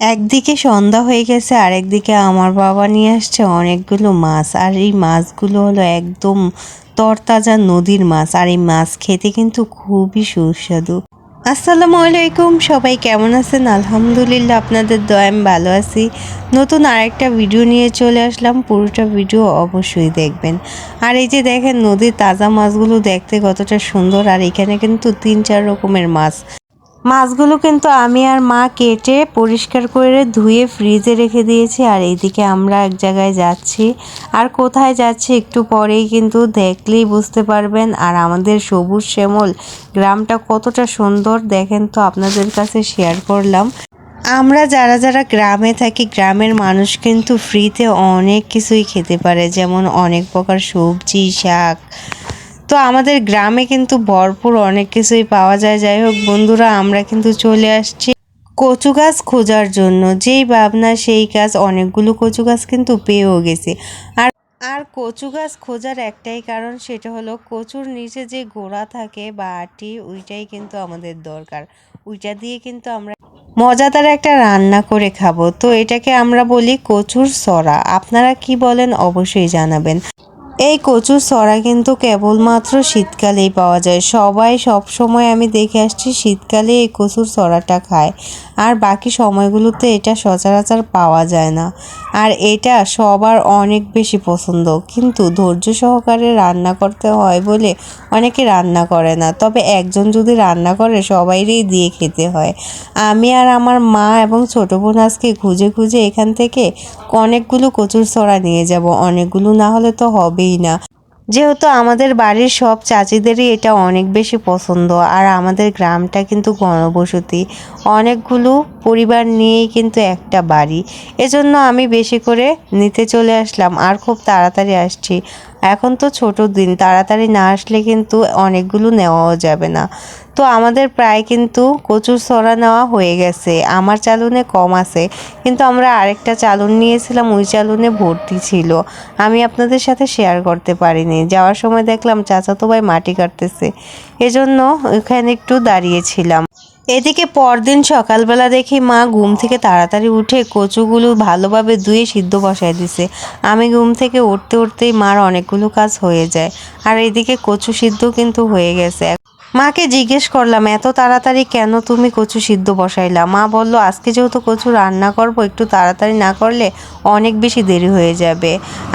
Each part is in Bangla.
একদিকে সন্ধ্যা হয়ে গেছে আর একদিকে আমার বাবা নিয়ে আসছে অনেকগুলো মাছ। আর এই মাছগুলো হলো একদম তরতাজা নদীর মাছ, আর এই মাছ খেতে কিন্তু খুবই সুস্বাদু। আসসালামু আলাইকুম, সবাই কেমন আছেন? আলহামদুলিল্লাহ, আপনাদের দয়া, আমি ভালো আছি। নতুন আরেকটা ভিডিও নিয়ে চলে আসলাম, পুরোটা ভিডিও অবশ্যই দেখবেন। আর এই যে দেখেন, নদীর তাজা মাছগুলো দেখতে কতটা সুন্দর, আর এখানে কিন্তু তিন চার রকমের মাছ। মাছগুলো কিন্তু আমি আর মা কেটে পরিষ্কার করে ধুয়ে ফ্রিজে রেখে দিয়েছি, আর এইদিকে আমরা এক জায়গায় যাচ্ছি। আর কোথায় যাচ্ছি একটু পরেই কিন্তু দেখলেই বুঝতে পারবেন। আর আমাদের সবুজ শ্যামল গ্রামটা কতটা সুন্দর দেখেন তো, আপনাদের কাছে শেয়ার করলাম। আমরা যারা যারা গ্রামে থাকি, গ্রামের মানুষ কিন্তু ফ্রিতে অনেক কিছুই খেতে পারে, যেমন অনেক প্রকার সবজি, শাক তো আমাদের গ্রামে কিন্তু ভরপুর অনেক কিছুই পাওয়া যায়। যাই হোক বন্ধুরা, আমরা কিন্তু চলে আসছি কচু গাছ খোঁজার জন্য। যেই ভাবনা, সেই কাজ অনেকগুলো কচু গাছ কিন্তু পেয়েও গেছে। আর আর কচু গাছ খোঁজার একটাই কারণ সেটা হলো কচুর নিচে যে গোড়া থাকে বা আটি, ওইটাই কিন্তু আমাদের দরকার। ওইটা দিয়ে কিন্তু আমরা মজাদার একটা রান্না করে খাব। তো এটাকে আমরা বলি কচুর সরা। আপনারা কি বলেন অবশ্যই জানাবেন। এই কচুর সরা কিন্তু কেবলমাত্র শীতকালেই পাওয়া যায়। সবাই সব সময় আমি দেখে আসছি শীতকালে এই কচুর সরাটা খায়। আর বাকি সময়গুলোতে এটা সচরাচর পাওয়া যায় না। আর এটা সবার অনেক বেশি পছন্দ। কিন্তু ধৈর্য সহকারে রান্না করতে হয় বলে অনেকে রান্না করে না। তবে একজন যদি রান্না করে, সবাইরই দিয়ে খেতে হয়। আমি আর আমার মা এবং ছোট বোন আজকে খুঁজে খুঁজে এখান থেকে অনেকগুলো কচুর সরা নিয়ে যাব। অনেকগুলো না হলে তো হবেই। না। যেহেতু আমাদের বাড়ির সব চাচিদেরই এটা অনেক বেশি পছন্দ, আর আমাদের গ্রামটা কিন্তু গণবসতি অনেকগুলো পরিবার নিয়েই কিন্তু একটা বাড়ি। এজন্য আমি বেশি করে নিতে চলে আসলাম, আর খুব তাড়াতাড়ি আসছি। এখন তো ছোট দিন, তাড়াতাড়ি না আসলে কিন্তু অনেকগুলো নেওয়াও যাবে না। তো আমাদের প্রায় কিন্তু কচুর সরা নেওয়া হয়ে গেছে, আমার চালুনে কম আছে, কিন্তু আমরা আরেকটা চালুন নিয়েছিলাম, ওই চালুনে ভর্তি ছিল। আমি আপনাদের সাথে শেয়ার করতে পারিনি, যাওয়ার সময় দেখলাম চাচাতো ভাই মাটি কাটতেছে, এজন্য ওখানে একটু দাঁড়িয়েছিলাম। এদিকে পরদিন সকালবেলা দেখি মা ঘুম থেকে তাড়াতাড়ি উঠে কচুগুলো ভালোভাবে ধুয়ে সিদ্ধ বসায় দিছে। আমি ঘুম থেকে উঠতে উঠতেই মার অনেকগুলো কাজ হয়ে যায়। আর এদিকে কচু সিদ্ধ কিন্তু হয়ে গেছে। মাকে জিজ্ঞেস করলাম, এত তাড়াতাড়ি কেন তুমি কচু সিদ্ধ বসাইলা? মা বলল, আজকে যেহেতু কচু রান্না করব, একটু তাড়াতাড়ি না করলে অনেক বেশি দেরি হয়ে যাবে।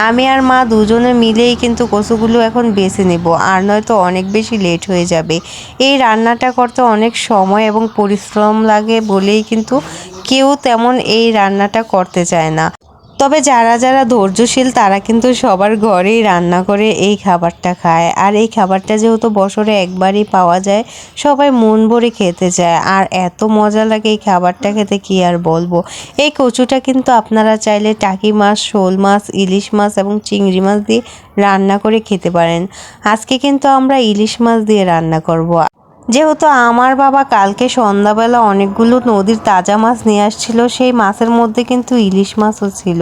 আমি আর মা দুজনে মিলেই কিন্তু কচুগুলো এখন বেছে নেব, আর নয়তো অনেক বেশি লেট হয়ে যাবে। এই রান্নাটা করতে অনেক সময় এবং পরিশ্রম লাগে বলেই কিন্তু কেউ তেমন এই রান্নাটা করতে চায় না। তবে যারা যারা ধৈর্যশীল, তারা কিন্তু সবার ঘরেই রান্না করে এই খাবারটা খায়। আর এই খাবারটা যেহেতু বছরে একবারই পাওয়া যায়, সবাই মন ভরে খেতে চায়। আর এত মজা লাগে এই খাবারটা খেতে, কি আর বলব? এই কচুটা কিন্তু আপনারা চাইলে টাকি মাছ, শোল মাছ, ইলিশ মাছ এবং চিংড়ি মাছ দিয়ে রান্না করে খেতে পারেন। আজকে কিন্তু আমরা ইলিশ মাছ দিয়ে রান্না করব। যেহেতু আমার বাবা কালকে সন্ধ্যাবেলা অনেকগুলো নদীর তাজা মাছ নিয়ে আসছিল, সেই মাছের মধ্যে কিন্তু ইলিশ মাছও ছিল।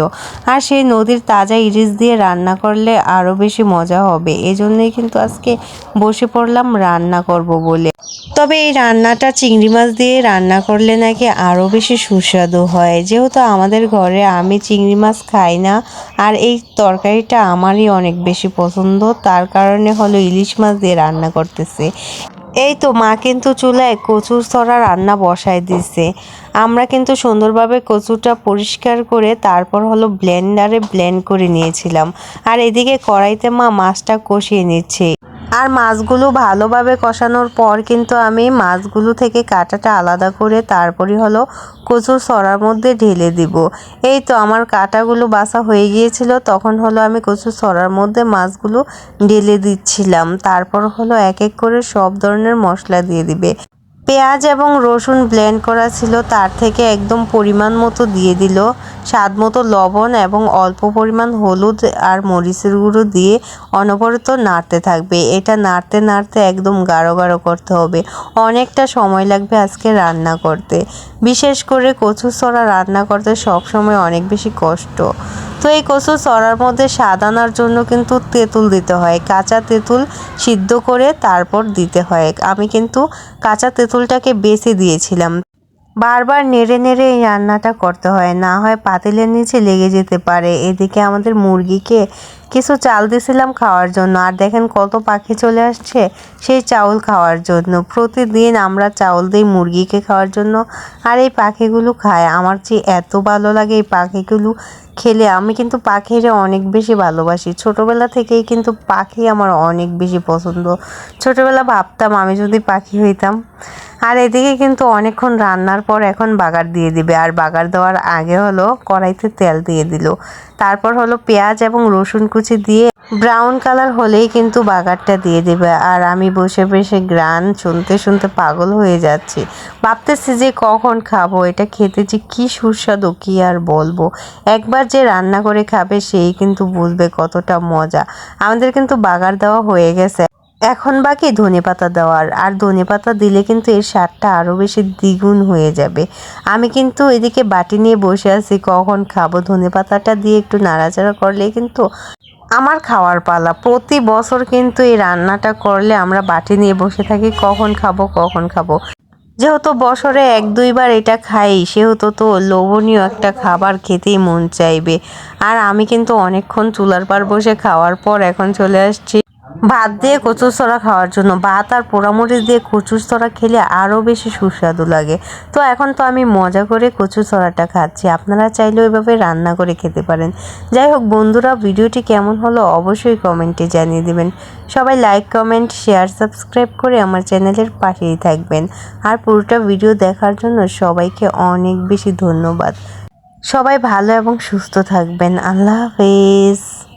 আর সেই নদীর তাজা ইলিশ দিয়ে রান্না করলে আরও বেশি মজা হবে। এজন্যই কিন্তু আজকে বসে পড়লাম রান্না করব বলে। তবে এই রান্নাটা চিংড়ি মাছ দিয়ে রান্না করলে নাকি আরও বেশি সুস্বাদু হয়। যেহেতু আমাদের ঘরে আমি চিংড়ি মাছ খাই না, আর এই তরকারিটা আমারই অনেক বেশি পছন্দ, তার কারণে হলো ইলিশ মাছ দিয়ে রান্না করতেছে। এই তো মা কিন্তু চুলায় কচুর ছড়া রান্না বসায় দিছে। আমরা কিন্তু সুন্দরভাবে কচুটা পরিষ্কার করে তারপর হলো ব্লেন্ডারে ব্লেন্ড করে নিয়েছিলাম। আর এদিকে কড়াইতে মা মাছটা কষিয়ে নিচ্ছে। আর মাছগুলো ভালোভাবে কষানোর পর কিন্তু আমি মাছগুলো থেকে কাঁটাটা আলাদা করে তারপরে হলো কচুর সরার মধ্যে ঢেলে দিব। এই তো আমার কাঁটাগুলো বাসা হয়ে গিয়েছিল, তখন হলো আমি কচুর সরার মধ্যে মাছগুলো ঢেলে দিচ্ছিলাম। তারপর হলো এক এক করে সব ধরনের মশলা দিয়ে দিবে। পেঁয়াজ এবং রসুন ব্লেন্ড করা ছিল, তার থেকে একদম পরিমাণ মতো দিয়ে দিল। স্বাদ মতো লবণ এবং অল্প পরিমাণ হলুদ আর মরিচের গুঁড়ো দিয়ে অনবরত নাড়তে থাকবে। এটা নাড়তে নাড়তে একদম গাঢ় গাঢ় করতে হবে। অনেকটা সময় লাগবে আজকে রান্না করতে। বিশেষ করে কচু ছড়া রান্না করতে সব সময় অনেক বেশি কষ্ট। তো এই কচু চড়ার মধ্যে স্বাদ আনার জন্য কিন্তু তেঁতুল দিতে হয়। কাঁচা তেঁতুল সিদ্ধ করে তারপর দিতে হয়। আমি কিন্তু কাঁচা তেঁতুলটাকে বেছে দিয়েছিলাম। বারবার নেড়ে নেড়ে এই রান্নাটা করতে হয়। না হয় পাতিলের নিচে লেগে যেতে পারে। এদিকে আমাদের মুরগিকে কিছু চাল দিয়েছিলাম খাওয়ার জন্য। আর দেখেন কত পাখি চলে আসছে সেই চাউল খাওয়ার জন্য। প্রতিদিন আমরা চাউল দিই মুরগিকে খাওয়ার জন্য। আর এই পাখিগুলো খায়। আমার যে এত ভালো লাগে এই পাখিগুলো খেলে। আমি কিন্তু পাখিরে অনেক বেশি ভালোবাসি। ছোটবেলা থেকেই কিন্তু পাখি আমার অনেক বেশি পছন্দ। ছোটবেলা ভাবতাম আমি যদি পাখি হইতাম। আর এদিকে কিন্তু অনেকক্ষণ রান্নার পর এখন বাগার দিয়ে দিবে। আর বাগার দেওয়ার আগে হলো কড়াইতে তেল দিয়ে দিল। তারপর হলো পেঁয়াজ এবং রসুন কুচি দিয়ে ব্রাউন কালার হলেই কিন্তু বাগারটা দিয়ে দেবে। আর আমি বসে বসে গ্রান শুনতে শুনতে পাগল হয়ে যাচ্ছি। ভাবতেছি যে কখন খাব? এটা খেতে যে কি সুস্বাদু, কি আর বলব? একবার যে রান্না করে খাবে, সেই কিন্তু বুঝবে কতটা মজা। আমাদের কিন্তু বাগার দেওয়া হয়ে গেছে। এখন বাকি ধনেপাতা দেওয়ার। আর ধনেপাতা দিলে কিন্তু এর স্বাদটা আরও বেশি দ্বিগুণ হয়ে যাবে। আমি কিন্তু এদিকে বাটি নিয়ে বসে আছি, কখন খাব? ধনেপাতাটা দিয়ে একটু নাড়াচাড়া করলে কিন্তু আমার খাওয়ার পালা। প্রতি বছর কিন্তু এই রান্নাটা করলে আমরা বাটি নিয়ে বসে থাকি, কখন খাব কখন খাব। যেহেতু বছরে এক, দুইবার এটা খাই, সেহেতু তো লোভনীয় একটা খাবার খেতেই মন চাইবে। আর আমি কিন্তু অনেকক্ষণ চুলার পার বসে খাওয়ার পর এখন চলে আসছি ভাত দিয়ে কচুর ছড়া খাওয়ার জন্য। ভাত আর পোড়ামরিচ দিয়ে কচুর ছড়া খেলে আরও বেশি সুস্বাদু লাগে। তো এখন তো আমি মজা করে কচুর ছড়াটা খাচ্ছি। আপনারা চাইলেও এভাবে রান্না করে খেতে পারেন। যাই হোক বন্ধুরা, ভিডিওটি কেমন হলো অবশ্যই কমেন্টে জানিয়ে দেবেন। সবাই লাইক কমেন্ট শেয়ার সাবস্ক্রাইব করে আমার চ্যানেলের পাশেই থাকবেন। আর পুরোটা ভিডিও দেখার জন্য সবাইকে অনেক বেশি ধন্যবাদ। সবাই ভালো এবং সুস্থ থাকবেন। আল্লাহ হাফেজ।